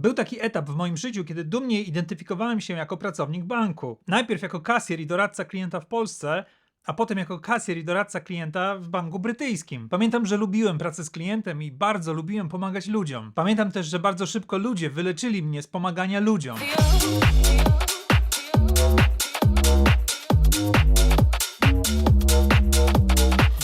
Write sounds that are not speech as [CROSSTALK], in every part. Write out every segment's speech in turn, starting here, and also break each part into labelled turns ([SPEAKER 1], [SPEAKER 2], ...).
[SPEAKER 1] Był taki etap w moim życiu, kiedy dumnie identyfikowałem się jako pracownik banku. Najpierw jako kasjer i doradca klienta w Polsce, a potem jako kasjer i doradca klienta w banku brytyjskim. Pamiętam, że lubiłem pracę z klientem i bardzo lubiłem pomagać ludziom. Pamiętam też, że bardzo szybko ludzie wyleczyli mnie z pomagania ludziom.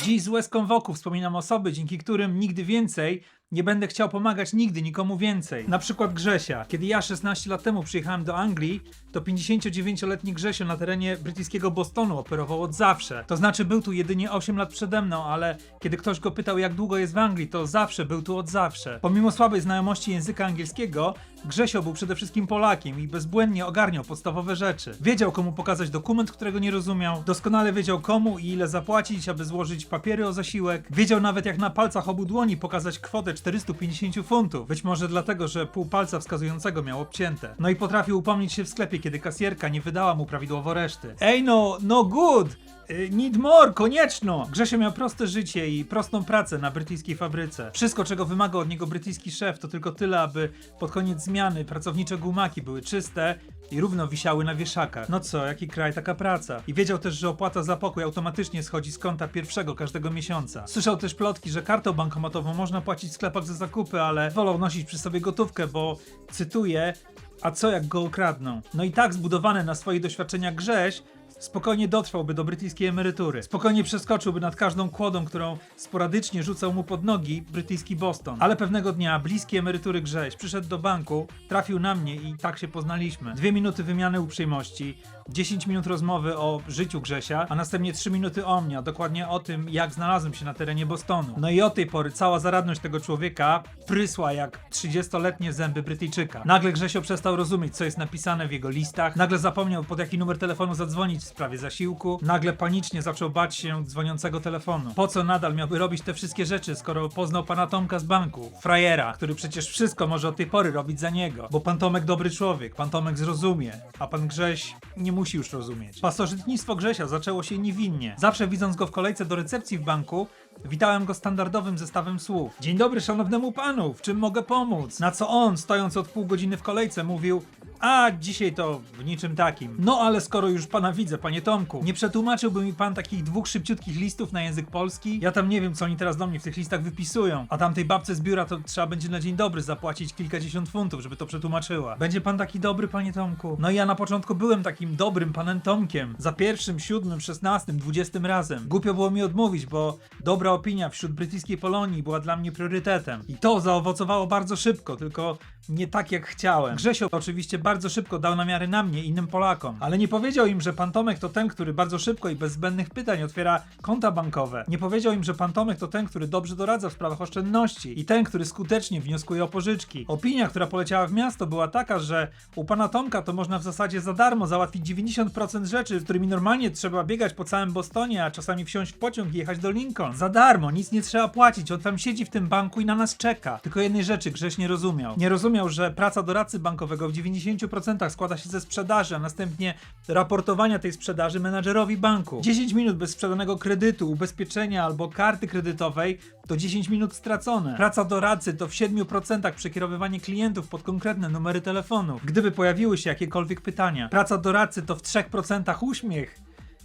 [SPEAKER 1] Dziś z łezką wokół wspominam osoby, dzięki którym nigdy więcej nie będę chciał pomagać nigdy nikomu więcej. Na przykład Grzesia. Kiedy ja 16 lat temu przyjechałem do Anglii, to 59-letni Grzesio na terenie brytyjskiego Bostonu operował od zawsze. To znaczy był tu jedynie 8 lat przede mną, ale kiedy ktoś go pytał jak długo jest w Anglii, to zawsze był tu od zawsze. Pomimo słabej znajomości języka angielskiego, Grzesio był przede wszystkim Polakiem i bezbłędnie ogarniał podstawowe rzeczy. Wiedział komu pokazać dokument, którego nie rozumiał, doskonale wiedział komu i ile zapłacić, aby złożyć papiery o zasiłek. Wiedział nawet jak na palcach obu dłoni pokazać kwotę 450 funtów. Być może dlatego, że pół palca wskazującego miał obcięte. No i potrafił upomnieć się w sklepie, kiedy kasjerka nie wydała mu prawidłowo reszty. Ej no, no good! Y, Need more, konieczno! Grzesio miał proste życie i prostą pracę na brytyjskiej fabryce. Wszystko, czego wymagał od niego brytyjski szef, to tylko tyle, aby pod koniec zmiany pracownicze gumaki były czyste i równo wisiały na wieszakach. No co, jaki kraj, taka praca. I wiedział też, że opłata za pokój automatycznie schodzi z konta pierwszego każdego miesiąca. Słyszał też plotki, że kartą bankomatową można płacić w sklepach za zakupy, ale wolał nosić przy sobie gotówkę, bo, cytuję, a co jak go okradną? No i tak zbudowany na swoich doświadczeniach Grześ spokojnie dotrwałby do brytyjskiej emerytury. Spokojnie przeskoczyłby nad każdą kłodą, którą sporadycznie rzucał mu pod nogi brytyjski Boston. Ale pewnego dnia bliski emerytury Grześ przyszedł do banku, trafił na mnie i tak się poznaliśmy. Dwie minuty wymiany uprzejmości, 10 minut rozmowy o życiu Grzesia, a następnie 3 minuty o mnie, a dokładnie o tym, jak znalazłem się na terenie Bostonu. No i od tej pory cała zaradność tego człowieka prysła jak 30-letnie zęby Brytyjczyka. Nagle Grzesio przestał rozumieć, co jest napisane w jego listach, nagle zapomniał pod jaki numer telefonu zadzwonić w sprawie zasiłku, nagle panicznie zaczął bać się dzwoniącego telefonu. Po co nadal miałby robić te wszystkie rzeczy, skoro poznał pana Tomka z banku, frajera, który przecież wszystko może od tej pory robić za niego, bo pan Tomek dobry człowiek, pan Tomek zrozumie, a pan Grześ nie musi już rozumieć. Pasożytnictwo Grzesia zaczęło się niewinnie. Zawsze widząc go w kolejce do recepcji w banku, Witałem go standardowym zestawem słów. Dzień dobry szanownemu panu, w czym mogę pomóc? Na co on, stojąc od pół godziny w kolejce, mówił a dzisiaj to w niczym takim. No ale skoro już pana widzę, panie Tomku, nie przetłumaczyłby mi pan takich dwóch szybciutkich listów na język polski? Ja tam nie wiem, co oni teraz do mnie w tych listach wypisują. A tamtej babce z biura to trzeba będzie na dzień dobry zapłacić kilkadziesiąt funtów, żeby to przetłumaczyła. Będzie pan taki dobry, panie Tomku? No i ja na początku byłem takim dobrym panem Tomkiem. Za pierwszym, siódmym, szesnastym, dwudziestym razem. Głupio było mi odmówić, bo dobra opinia wśród brytyjskiej Polonii była dla mnie priorytetem. I to zaowocowało bardzo szybko, tylko nie tak jak chciałem. Grzesio oczywiście bardzo szybko dał namiary na mnie innym Polakom, ale nie powiedział im, że pan Tomek to ten, który bardzo szybko i bez zbędnych pytań otwiera konta bankowe. Nie powiedział im, że pan Tomek to ten, który dobrze doradza w sprawach oszczędności i ten, który skutecznie wnioskuje o pożyczki. Opinia, która poleciała w miasto była taka, że u pana Tomka to można w zasadzie za darmo załatwić 90% rzeczy, z którymi normalnie trzeba biegać po całym Bostonie, a czasami wsiąść w pociąg i jechać do Lincoln. Za darmo, nic nie trzeba płacić, on tam siedzi w tym banku i na nas czeka. Tylko jednej rzeczy Grześ nie rozumiał. Nie rozumiał, że praca doradcy bankowego w 90% składa się ze sprzedaży, a następnie raportowania tej sprzedaży menadżerowi banku. 10 minut bez sprzedanego kredytu, ubezpieczenia albo karty kredytowej to 10 minut stracone. Praca doradcy to w 7% przekierowywanie klientów pod konkretne numery telefonów, gdyby pojawiły się jakiekolwiek pytania. Praca doradcy to w 3% uśmiech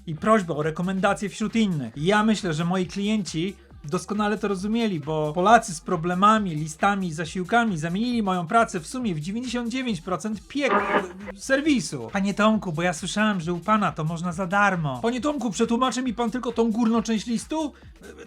[SPEAKER 1] i prośba o rekomendacje wśród innych. Ja myślę, że moi klienci doskonale to rozumieli, bo Polacy z problemami, listami i zasiłkami zamienili moją pracę w sumie w 99% piek serwisu. Panie Tomku, bo ja słyszałem, że u pana to można za darmo. Panie Tomku, przetłumaczy mi pan tylko tą górną część listu?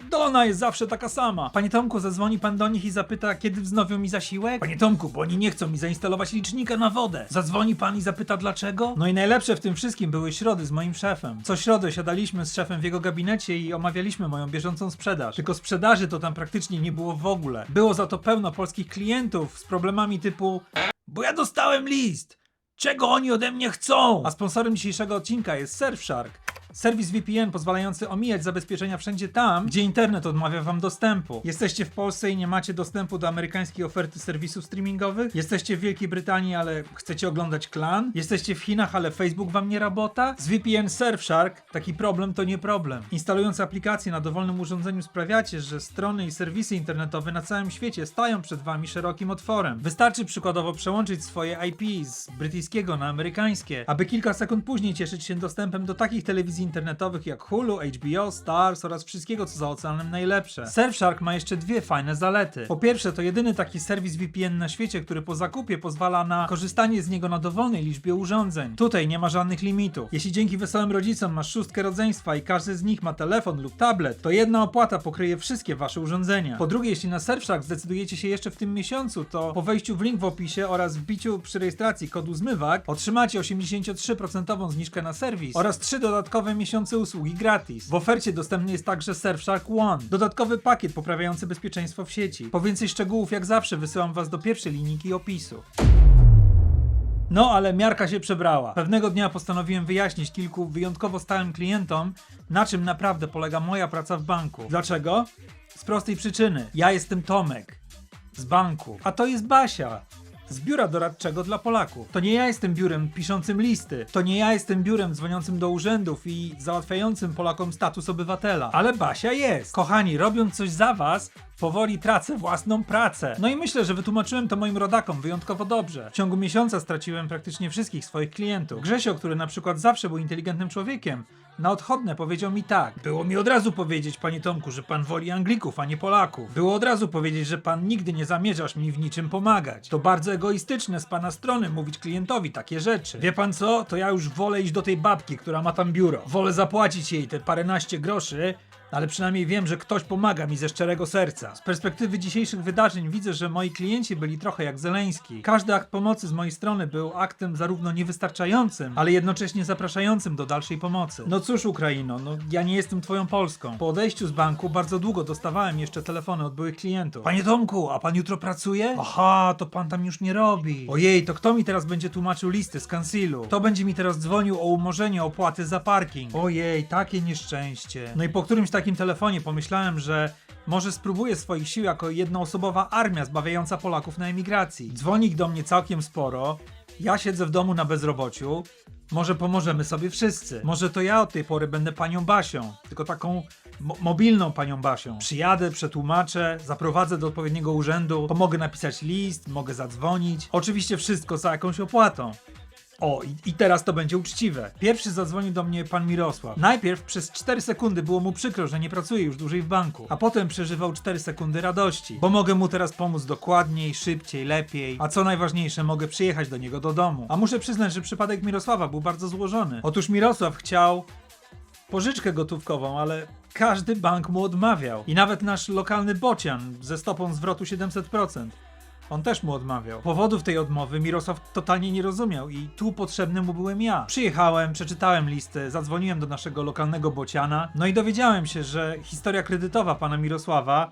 [SPEAKER 1] Dona jest zawsze taka sama. Panie Tomku, zadzwoni pan do nich i zapyta, kiedy wznowią mi zasiłek? Panie Tomku, bo oni nie chcą mi zainstalować licznika na wodę. Zadzwoni pan i zapyta dlaczego? No i najlepsze w tym wszystkim były środy z moim szefem. Co środę siadaliśmy z szefem w jego gabinecie i omawialiśmy moją bieżącą sprzedaż. Tylko sprzedaży to tam praktycznie nie było w ogóle. Było za to pełno polskich klientów z problemami typu Bo ja dostałem list! Czego oni ode mnie chcą? A sponsorem dzisiejszego odcinka jest Surfshark. Serwis VPN pozwalający omijać zabezpieczenia wszędzie tam, gdzie internet odmawia wam dostępu. Jesteście w Polsce i nie macie dostępu do amerykańskiej oferty serwisów streamingowych? Jesteście w Wielkiej Brytanii, ale chcecie oglądać klan? Jesteście w Chinach, ale Facebook wam nie rabota? Z VPN Surfshark taki problem to nie problem. Instalując aplikację na dowolnym urządzeniu sprawiacie, że strony i serwisy internetowe na całym świecie stają przed wami szerokim otworem. Wystarczy przykładowo przełączyć swoje IP z brytyjskiego na amerykańskie, aby kilka sekund później cieszyć się dostępem do takich telewizji internetowych jak Hulu, HBO, Stars oraz wszystkiego co za oceanem najlepsze. Surfshark ma jeszcze dwie fajne zalety. Po pierwsze to jedyny taki serwis VPN na świecie, który po zakupie pozwala na korzystanie z niego na dowolnej liczbie urządzeń. Tutaj nie ma żadnych limitów. Jeśli dzięki wesołym rodzicom masz szóstkę rodzeństwa i każdy z nich ma telefon lub tablet, to jedna opłata pokryje wszystkie wasze urządzenia. Po drugie, jeśli na Surfshark zdecydujecie się jeszcze w tym miesiącu, to po wejściu w link w opisie oraz wbiciu przy rejestracji kodu zmywak otrzymacie 83% zniżkę na serwis oraz 3 dodatkowe miesiące usługi gratis. W ofercie dostępny jest także Surfshark One, dodatkowy pakiet poprawiający bezpieczeństwo w sieci. Po więcej szczegółów jak zawsze wysyłam was do pierwszej linijki opisu. No, ale miarka się przebrała. Pewnego dnia postanowiłem wyjaśnić kilku wyjątkowo stałym klientom, na czym naprawdę polega moja praca w banku. Dlaczego? Z prostej przyczyny. Ja jestem Tomek. Z banku. A to jest Basia. Z biura doradczego dla Polaków. To nie ja jestem biurem piszącym listy. To nie ja jestem biurem dzwoniącym do urzędów i załatwiającym Polakom status obywatela. Ale Basia jest. Kochani, robiąc coś za was, powoli tracę własną pracę. No i myślę, że wytłumaczyłem to moim rodakom wyjątkowo dobrze. W ciągu miesiąca straciłem praktycznie wszystkich swoich klientów. Grzesio, który na przykład zawsze był inteligentnym człowiekiem, na odchodne powiedział mi tak. Było mi od razu powiedzieć, panie Tomku, że pan woli Anglików, a nie Polaków. Było od razu powiedzieć, że pan nigdy nie zamierzasz mi w niczym pomagać. To bardzo egoistyczne z pana strony mówić klientowi takie rzeczy. Wie pan co? To ja już wolę iść do tej babki, która ma tam biuro. Wolę zapłacić jej te paręnaście groszy, ale przynajmniej wiem, że ktoś pomaga mi ze szczerego serca. Z perspektywy dzisiejszych wydarzeń widzę, że moi klienci byli trochę jak Zeleński. Każdy akt pomocy z mojej strony był aktem zarówno niewystarczającym, ale jednocześnie zapraszającym do dalszej pomocy. No cóż, Ukraino, no ja nie jestem twoją Polską. Po odejściu z banku bardzo długo dostawałem jeszcze telefony od byłych klientów. Panie Tomku, a pan jutro pracuje? Aha, to pan tam już nie robi. Ojej, to kto mi teraz będzie tłumaczył listy z kansilu? Kto będzie mi teraz dzwonił o umorzenie opłaty za parking? Ojej, takie nieszczęście. No i po którymś takim telefonie pomyślałem, że może spróbuję swoich sił jako jednoosobowa armia zbawiająca Polaków na emigracji. Dzwoni ich do mnie całkiem sporo. Ja siedzę w domu na bezrobociu. Może pomożemy sobie wszyscy. Może to ja od tej pory będę panią Basią, tylko taką mo- mobilną panią Basią. Przyjadę, przetłumaczę, zaprowadzę do odpowiedniego urzędu, pomogę napisać list, mogę zadzwonić. Oczywiście wszystko za jakąś opłatą. O, i, teraz to będzie uczciwe. Pierwszy zadzwonił do mnie pan Mirosław. Najpierw przez 4 sekundy było mu przykro, że nie pracuje już dłużej w banku, a potem przeżywał 4 sekundy radości, bo mogę mu teraz pomóc dokładniej, szybciej, lepiej, a co najważniejsze, mogę przyjechać do niego do domu. A muszę przyznać, że przypadek Mirosława był bardzo złożony. Otóż Mirosław chciał pożyczkę gotówkową, ale każdy bank mu odmawiał. I nawet nasz lokalny bocian ze stopą zwrotu 700%. On też mu odmawiał. Powodów tej odmowy Mirosław totalnie nie rozumiał i tu potrzebny mu byłem ja. Przyjechałem, przeczytałem listę, zadzwoniłem do naszego lokalnego bociana, no i dowiedziałem się, że historia kredytowa pana Mirosława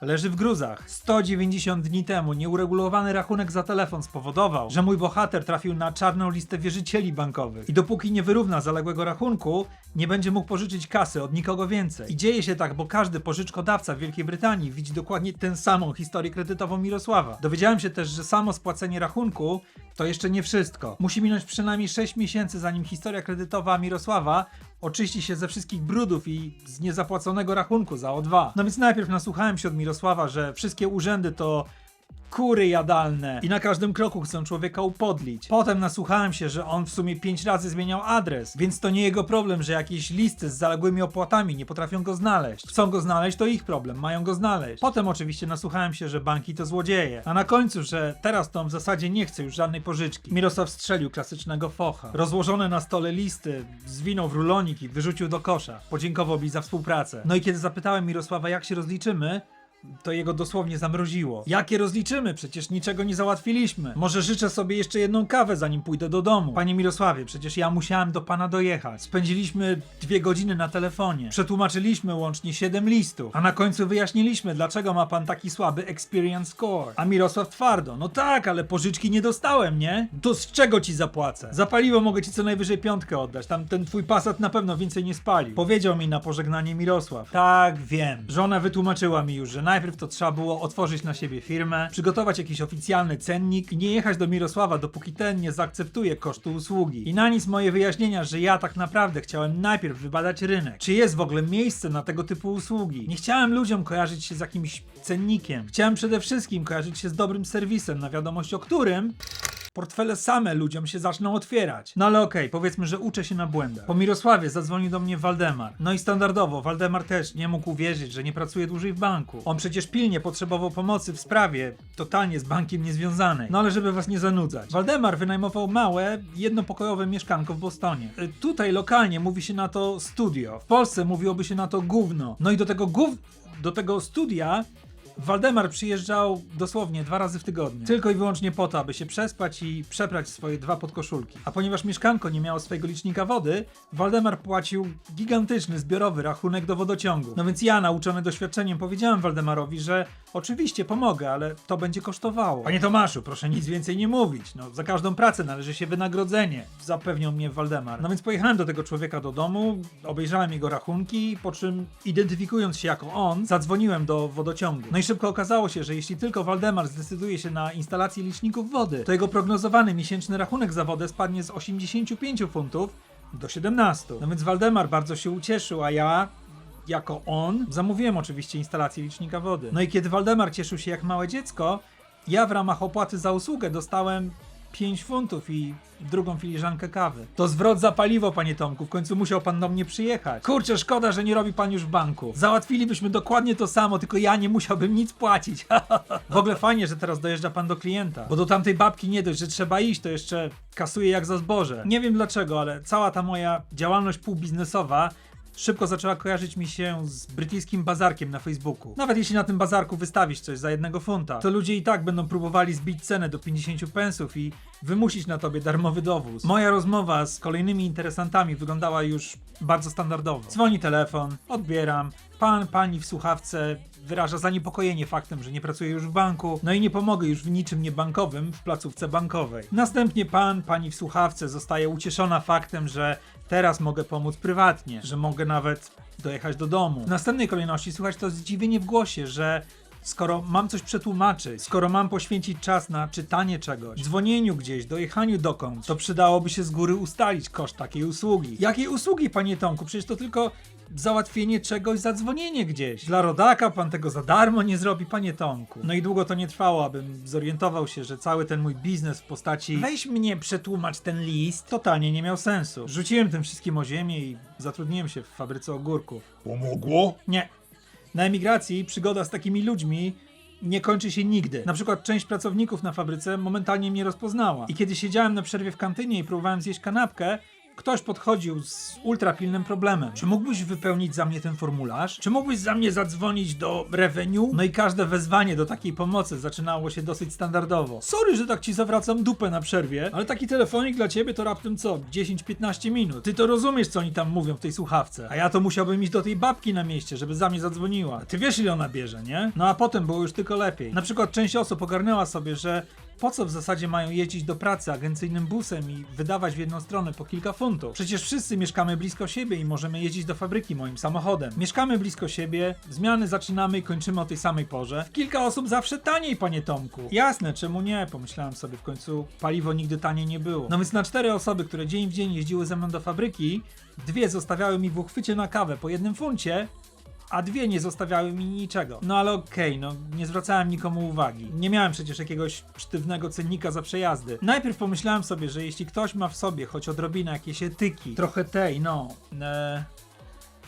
[SPEAKER 1] leży w gruzach. 190 dni temu nieuregulowany rachunek za telefon spowodował, że mój bohater trafił na czarną listę wierzycieli bankowych. I dopóki nie wyrówna zaległego rachunku, nie będzie mógł pożyczyć kasy od nikogo więcej. I dzieje się tak, bo każdy pożyczkodawca w Wielkiej Brytanii widzi dokładnie tę samą historię kredytową Mirosława. Dowiedziałem się też, że samo spłacenie rachunku to jeszcze nie wszystko. Musi minąć przynajmniej 6 miesięcy, zanim historia kredytowa Mirosława oczyści się ze wszystkich brudów i z niezapłaconego rachunku za O2. No więc najpierw nasłuchałem się od Mirosława, że wszystkie urzędy to kury jadalne i na każdym kroku chcą człowieka upodlić. Potem nasłuchałem się, że on w sumie pięć razy zmieniał adres, więc to nie jego problem, że jakieś listy z zaległymi opłatami nie potrafią go znaleźć. Chcą go znaleźć, to ich problem, mają go znaleźć. Potem oczywiście nasłuchałem się, że banki to złodzieje. A na końcu, że teraz to w zasadzie nie chce już żadnej pożyczki. Mirosław strzelił klasycznego focha. Rozłożone na stole listy zwinął w rulonik i wyrzucił do kosza. Podziękował mi za współpracę. No i kiedy zapytałem Mirosława, jak się rozliczymy, to jego dosłownie zamroziło. Jakie rozliczymy? Przecież niczego nie załatwiliśmy. Może życzę sobie jeszcze jedną kawę, zanim pójdę do domu. Panie Mirosławie, przecież ja musiałem do pana dojechać. Spędziliśmy dwie godziny na telefonie. Przetłumaczyliśmy łącznie siedem listów. A na końcu wyjaśniliśmy, dlaczego ma pan taki słaby experience score. A Mirosław twardo. No tak, ale pożyczki nie dostałem, nie? To z czego ci zapłacę? Za paliwo mogę ci co najwyżej piątkę oddać. Tam ten twój pasat na pewno więcej nie spalił. Powiedział mi na pożegnanie Mirosław. Tak, wiem. Żona wytłumaczyła mi już, że najpierw to trzeba było otworzyć na siebie firmę, przygotować jakiś oficjalny cennik i nie jechać do Mirosława, dopóki ten nie zaakceptuje kosztu usługi. I na nic moje wyjaśnienia, że ja tak naprawdę chciałem najpierw wybadać rynek. Czy jest w ogóle miejsce na tego typu usługi? Nie chciałem ludziom kojarzyć się z jakimś cennikiem. Chciałem przede wszystkim kojarzyć się z dobrym serwisem, na wiadomość o którym portfele same ludziom się zaczną otwierać. No ale okej, powiedzmy, że uczę się na błędach. Po Mirosławie zadzwonił do mnie Waldemar. No i standardowo, Waldemar też nie mógł uwierzyć, że nie pracuje dłużej w banku. On przecież pilnie potrzebował pomocy w sprawie, totalnie z bankiem niezwiązanej. No ale żeby was nie zanudzać. Waldemar wynajmował małe, jednopokojowe mieszkanko w Bostonie. Y, Tutaj lokalnie mówi się na to studio. W Polsce mówiłoby się na to gówno. No i do tego gów... do tego studia Waldemar przyjeżdżał dosłownie dwa razy w tygodniu. Tylko i wyłącznie po to, aby się przespać i przeprać swoje dwa podkoszulki. A ponieważ mieszkanko nie miało swojego licznika wody, Waldemar płacił gigantyczny zbiorowy rachunek do wodociągu. No więc ja, nauczony doświadczeniem, powiedziałem Waldemarowi, że oczywiście pomogę, ale to będzie kosztowało. Panie Tomaszu, proszę nic więcej nie mówić. No, za każdą pracę należy się wynagrodzenie, zapewniał mnie Waldemar. No więc pojechałem do tego człowieka do domu, obejrzałem jego rachunki, po czym identyfikując się jako on, zadzwoniłem do wodociągu. No i szybko okazało się, że jeśli tylko Waldemar zdecyduje się na instalację liczników wody, to jego prognozowany miesięczny rachunek za wodę spadnie z 85 funtów do 17. No więc Waldemar bardzo się ucieszył, a ja jako on zamówiłem oczywiście instalację licznika wody. No i kiedy Waldemar cieszył się jak małe dziecko, ja w ramach opłaty za usługę dostałem 5 funtów i drugą filiżankę kawy. To zwrot za paliwo, panie Tomku. W końcu musiał pan do mnie przyjechać. Kurczę, szkoda, że nie robi pan już w banku. Załatwilibyśmy dokładnie to samo, tylko ja nie musiałbym nic płacić. [LAUGHS] w ogóle fajnie, że teraz dojeżdża pan do klienta. Bo do tamtej babki nie dość, że trzeba iść, to jeszcze kasuje jak za zboże. Nie wiem dlaczego, ale cała ta moja działalność półbiznesowa szybko zaczęła kojarzyć mi się z brytyjskim bazarkiem na Facebooku. Nawet jeśli na tym bazarku wystawisz coś za jednego funta, to ludzie i tak będą próbowali zbić cenę do 50 pensów i wymusić na tobie darmowy dowóz. Moja rozmowa z kolejnymi interesantami wyglądała już bardzo standardowo. Dzwoni telefon, odbieram, pan, pani w słuchawce wyraża zaniepokojenie faktem, że nie pracuje już w banku, no i nie pomogę już w niczym niebankowym w placówce bankowej. Następnie pan, pani w słuchawce zostaje ucieszona faktem, że teraz mogę pomóc prywatnie, że mogę nawet dojechać do domu. W następnej kolejności słychać to zdziwienie w głosie, że skoro mam coś przetłumaczyć, skoro mam poświęcić czas na czytanie czegoś, dzwonieniu gdzieś, dojechaniu dokądś, to przydałoby się z góry ustalić koszt takiej usługi. Jakiej usługi, panie Tomku? Przecież to tylko załatwienie czegoś, zadzwonienie gdzieś. Dla rodaka pan tego za darmo nie zrobi, panie Tomku. No i długo to nie trwało, abym zorientował się, że cały ten mój biznes w postaci weź mnie przetłumacz ten list totalnie nie miał sensu. Rzuciłem tym wszystkim o ziemię i zatrudniłem się w fabryce ogórków.
[SPEAKER 2] Pomogło?
[SPEAKER 1] Nie. Na emigracji przygoda z takimi ludźmi nie kończy się nigdy. Na przykład część pracowników na fabryce momentalnie mnie rozpoznała. I kiedy siedziałem na przerwie w kantynie i próbowałem zjeść kanapkę, ktoś podchodził z ultrapilnym problemem. Czy mógłbyś wypełnić za mnie ten formularz? Czy mógłbyś za mnie zadzwonić do revenue? No i każde wezwanie do takiej pomocy zaczynało się dosyć standardowo. Sorry, że tak ci zawracam dupę na przerwie, ale taki telefonik dla ciebie to raptem co? 10-15 minut. Ty to rozumiesz, co oni tam mówią w tej słuchawce. A ja to musiałbym iść do tej babki na mieście, żeby za mnie zadzwoniła. Ty wiesz, ile ona bierze, nie? No a potem było już tylko lepiej. Na przykład część osób ogarnęła sobie, że po co w zasadzie mają jeździć do pracy agencyjnym busem i wydawać w jedną stronę po kilka funtów? Przecież wszyscy mieszkamy blisko siebie i możemy jeździć do fabryki moim samochodem. Mieszkamy blisko siebie, zmiany zaczynamy i kończymy o tej samej porze. Kilka osób zawsze taniej, panie Tomku. Jasne, czemu nie? Pomyślałem sobie, w końcu paliwo nigdy tanie nie było. No więc na cztery osoby, które dzień w dzień jeździły ze mną do fabryki, dwie zostawiały mi w uchwycie na kawę po jednym funcie, a dwie nie zostawiały mi niczego. No ale okej, no nie zwracałem nikomu uwagi. Nie miałem przecież jakiegoś sztywnego cennika za przejazdy. Najpierw pomyślałem sobie, że jeśli ktoś ma w sobie choć odrobinę jakieś etyki, trochę tej, no, e,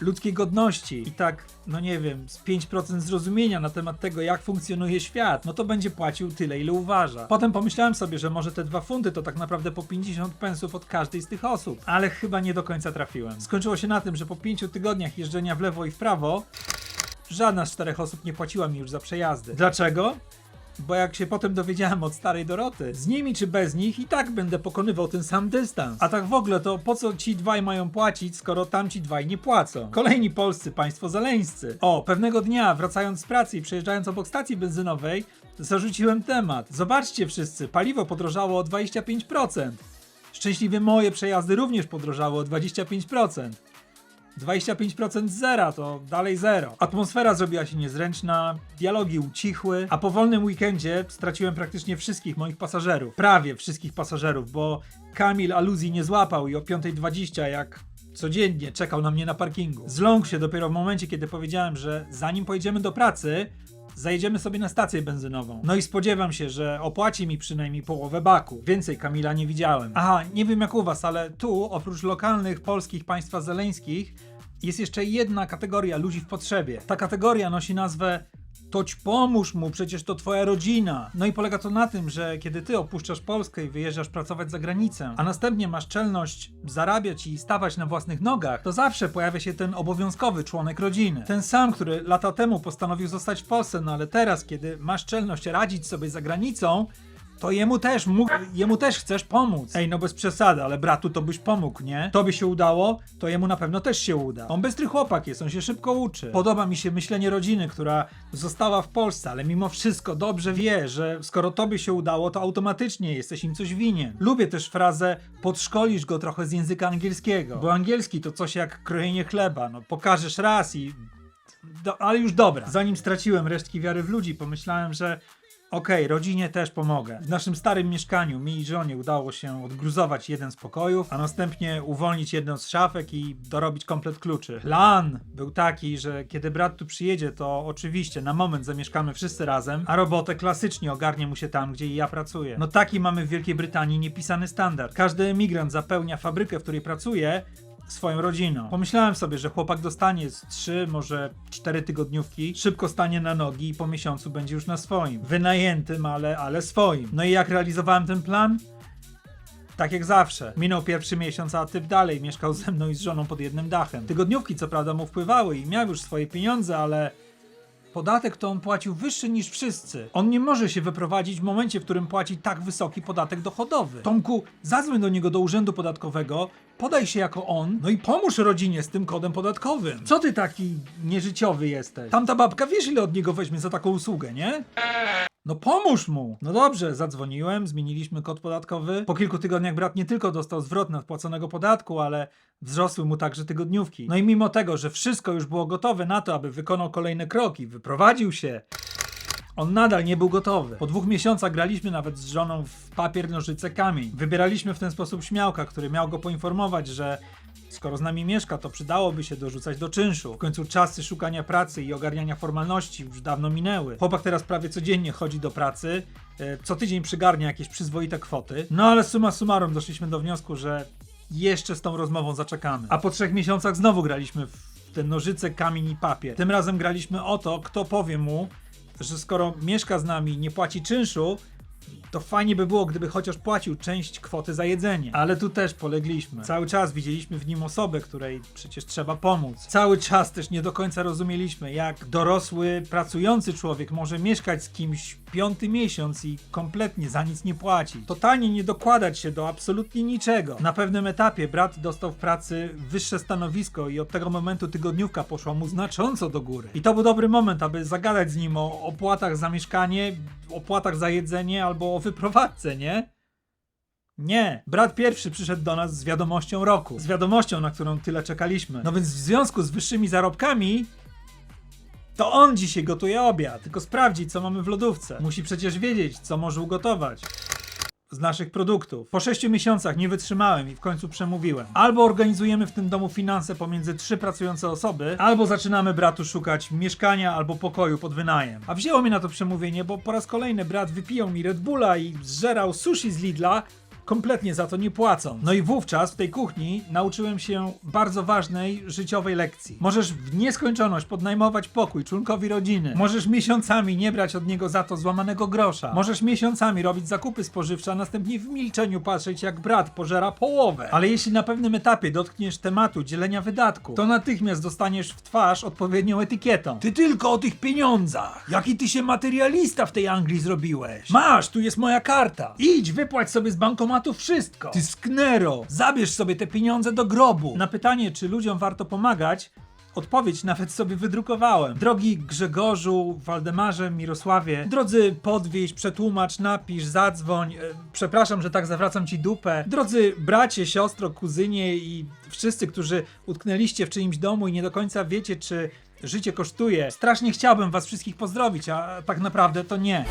[SPEAKER 1] ludzkiej godności i tak, no nie wiem, z 5% zrozumienia na temat tego, jak funkcjonuje świat, no to będzie płacił tyle, ile uważa. Potem pomyślałem sobie, że może te dwa funty to tak naprawdę po 50 pensów od każdej z tych osób, ale chyba nie do końca trafiłem. Skończyło się na tym, że po pięciu tygodniach jeżdżenia w lewo i w prawo żadna z czterech osób nie płaciła mi już za przejazdy. Dlaczego? Bo jak się potem dowiedziałem od starej Doroty, z nimi czy bez nich i tak będę pokonywał ten sam dystans. A tak w ogóle to po co ci dwaj mają płacić, skoro tamci dwaj nie płacą? Kolejni polscy państwo zaleńscy. O, pewnego dnia wracając z pracy i przejeżdżając obok stacji benzynowej, zarzuciłem temat. Zobaczcie wszyscy, paliwo podrożało o 25%. Szczęśliwie moje przejazdy również podrożały o 25%. 25% z zera to dalej zero. Atmosfera zrobiła się niezręczna, dialogi ucichły, a po wolnym weekendzie straciłem praktycznie wszystkich moich pasażerów. Prawie wszystkich pasażerów, bo Kamil aluzji nie złapał i o 5.20 jak codziennie czekał na mnie na parkingu. Zląkł się dopiero w momencie, kiedy powiedziałem, że zanim pojedziemy do pracy, zajedziemy sobie na stację benzynową. No i spodziewam się, że opłaci mi przynajmniej połowę baku. Więcej Kamila nie widziałem. Aha, nie wiem jak u was, ale tu oprócz lokalnych polskich państwa zeleńskich jest jeszcze jedna kategoria ludzi w potrzebie. Ta kategoria nosi nazwę Toć pomóż mu, przecież to twoja rodzina. No i polega to na tym, że kiedy ty opuszczasz Polskę i wyjeżdżasz pracować za granicę, a następnie masz czelność zarabiać i stawać na własnych nogach, to zawsze pojawia się ten obowiązkowy członek rodziny. Ten sam, który lata temu postanowił zostać w Polsce, no ale teraz, kiedy masz czelność radzić sobie za granicą, to jemu też mógł, jemu też chcesz pomóc. Ej, no bez przesady, ale bratu to byś pomógł, nie? Tobie się udało, to jemu na pewno też się uda. On bystry chłopak jest, on się szybko uczy. Podoba mi się myślenie rodziny, która została w Polsce, ale mimo wszystko dobrze wie, że skoro tobie się udało, to automatycznie jesteś im coś winien. Lubię też frazę podszkolisz go trochę z języka angielskiego, bo angielski to coś jak krojenie chleba, no pokażesz raz i do, ale już dobra. Zanim straciłem resztki wiary w ludzi, pomyślałem, że okej, rodzinie też pomogę. W naszym starym mieszkaniu mi i żonie udało się odgruzować jeden z pokojów, a następnie uwolnić jedną z szafek i dorobić komplet kluczy. Plan był taki, że kiedy brat tu przyjedzie, to oczywiście na moment zamieszkamy wszyscy razem, a robotę klasycznie ogarnie mu się tam, gdzie i ja pracuję. No taki mamy w Wielkiej Brytanii niepisany standard. Każdy emigrant zapełnia fabrykę, w której pracuje, swoją rodziną. Pomyślałem sobie, że chłopak dostanie z 3, może 4 tygodniówki, szybko stanie na nogi i po miesiącu będzie już na swoim. Wynajętym, ale, ale swoim. No i jak realizowałem ten plan? Tak jak zawsze. Minął pierwszy miesiąc, a typ dalej mieszkał ze mną i z żoną pod jednym dachem. Tygodniówki co prawda mu wpływały i miał już swoje pieniądze, ale Podatek to on płacił wyższy niż wszyscy. On nie może się wyprowadzić w momencie, w którym płaci tak wysoki podatek dochodowy. Tomku, zadzwoń do niego do urzędu podatkowego, podaj się jako on, no i pomóż rodzinie z tym kodem podatkowym. Co ty taki nieżyciowy jesteś? Tamta babka wiesz ile od niego weźmie za taką usługę, nie? No pomóż mu! No dobrze, zadzwoniłem, zmieniliśmy kod podatkowy. Po kilku tygodniach brat nie tylko dostał zwrot nadpłaconego podatku, ale wzrosły mu także tygodniówki. No i mimo tego, że wszystko już było gotowe na to, aby wykonał kolejne kroki, wyprowadził się, on nadal nie był gotowy. Po dwóch miesiącach graliśmy nawet z żoną w papier, nożyce, kamień. Wybieraliśmy w ten sposób śmiałka, który miał go poinformować, że skoro z nami mieszka, to przydałoby się dorzucać do czynszu. W końcu czasy szukania pracy i ogarniania formalności już dawno minęły. Chłopak teraz prawie codziennie chodzi do pracy, e, co tydzień przygarnia jakieś przyzwoite kwoty. No ale summa summarum doszliśmy do wniosku, że jeszcze z tą rozmową zaczekamy. A po trzech miesiącach znowu graliśmy w te nożyce, kamień i papier. Tym razem graliśmy o to, kto powie mu, że skoro mieszka z nami nie płaci czynszu, to fajnie by było, gdyby chociaż płacił część kwoty za jedzenie. Ale tu też polegliśmy. Cały czas widzieliśmy w nim osobę, której przecież trzeba pomóc. Cały czas też nie do końca rozumieliśmy, jak dorosły, pracujący człowiek może mieszkać z kimś piąty miesiąc i kompletnie za nic nie płacić. Totalnie nie dokładać się do absolutnie niczego. Na pewnym etapie brat dostał w pracy wyższe stanowisko i od tego momentu tygodniówka poszła mu znacząco do góry. I to był dobry moment, aby zagadać z nim o opłatach za mieszkanie, opłatach za jedzenie albo o wyprowadzce, nie? Nie. Brat pierwszy przyszedł do nas z wiadomością roku. Z wiadomością, na którą tyle czekaliśmy. No więc w związku z wyższymi zarobkami to on dzisiaj gotuje obiad, tylko sprawdzić, co mamy w lodówce. Musi przecież wiedzieć, co może ugotować. Z naszych produktów. Po 6 miesiącach nie wytrzymałem i w końcu przemówiłem. Albo organizujemy w tym domu finanse pomiędzy trzy pracujące osoby, albo zaczynamy bratu szukać mieszkania albo pokoju pod wynajem. A wzięło mnie na to przemówienie, bo po raz kolejny brat wypijał mi Red Bulla i zżerał sushi z Lidla, kompletnie za to nie płacą. No i wówczas w tej kuchni nauczyłem się bardzo ważnej życiowej lekcji. Możesz w nieskończoność podnajmować pokój członkowi rodziny. Możesz miesiącami nie brać od niego za to złamanego grosza. Możesz miesiącami robić zakupy spożywcze, a następnie w milczeniu patrzeć jak brat pożera połowę. Ale jeśli na pewnym etapie dotkniesz tematu dzielenia wydatków, to natychmiast dostaniesz w twarz odpowiednią etykietą. Ty tylko o tych pieniądzach. Jaki ty się materialista w tej Anglii zrobiłeś. Masz, tu jest moja karta. Idź, wypłać sobie z bankomatu wszystko. Ty sknero, zabierz sobie te pieniądze do grobu. Na pytanie, czy ludziom warto pomagać, Odpowiedź nawet sobie wydrukowałem. Drogi Grzegorzu, Waldemarze, Mirosławie, drodzy podwieź, przetłumacz, napisz, zadzwoń, e, przepraszam, że tak zawracam ci dupę. Drodzy bracie, siostro, kuzynie i wszyscy, którzy utknęliście w czyimś domu i nie do końca wiecie, czy życie kosztuje. Strasznie chciałbym was wszystkich pozdrowić, a tak naprawdę to nie.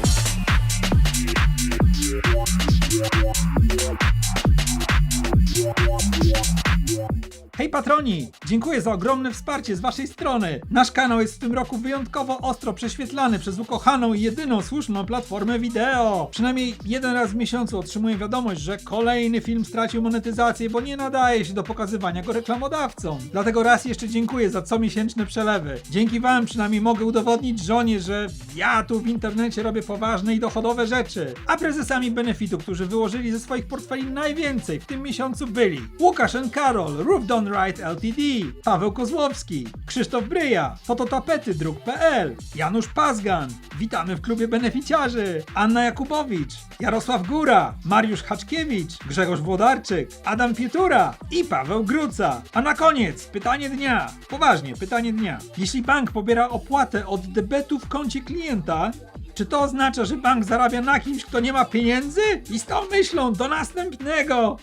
[SPEAKER 1] Hej patroni! Dziękuję za ogromne wsparcie z waszej strony. Nasz kanał jest w tym roku wyjątkowo ostro prześwietlany przez ukochaną i jedyną słuszną platformę wideo. Przynajmniej jeden raz w miesiącu otrzymuję wiadomość, że kolejny film stracił monetyzację, bo nie nadaje się do pokazywania go reklamodawcom. Dlatego raz jeszcze dziękuję za comiesięczne przelewy. Dzięki wam przynajmniej mogę udowodnić żonie, że ja tu w internecie robię poważne i dochodowe rzeczy. A prezesami benefitu, którzy wyłożyli ze swoich portfeli najwięcej w tym miesiącu byli Łukasz N. Karol, Roof Done Right Ltd, Paweł Kozłowski, Krzysztof Bryja, Fototapety Druk.pl, Janusz Pazgan, witamy w klubie beneficiarzy, Anna Jakubowicz, Jarosław Góra, Mariusz Haczkiewicz, Grzegorz Włodarczyk, Adam Pietura i Paweł Gruca. A na koniec pytanie dnia. Poważnie, pytanie dnia. Jeśli bank pobiera opłatę od debetu w koncie klienta, czy to oznacza, że bank zarabia na kimś, kto nie ma pieniędzy? I z tą myślą do następnego!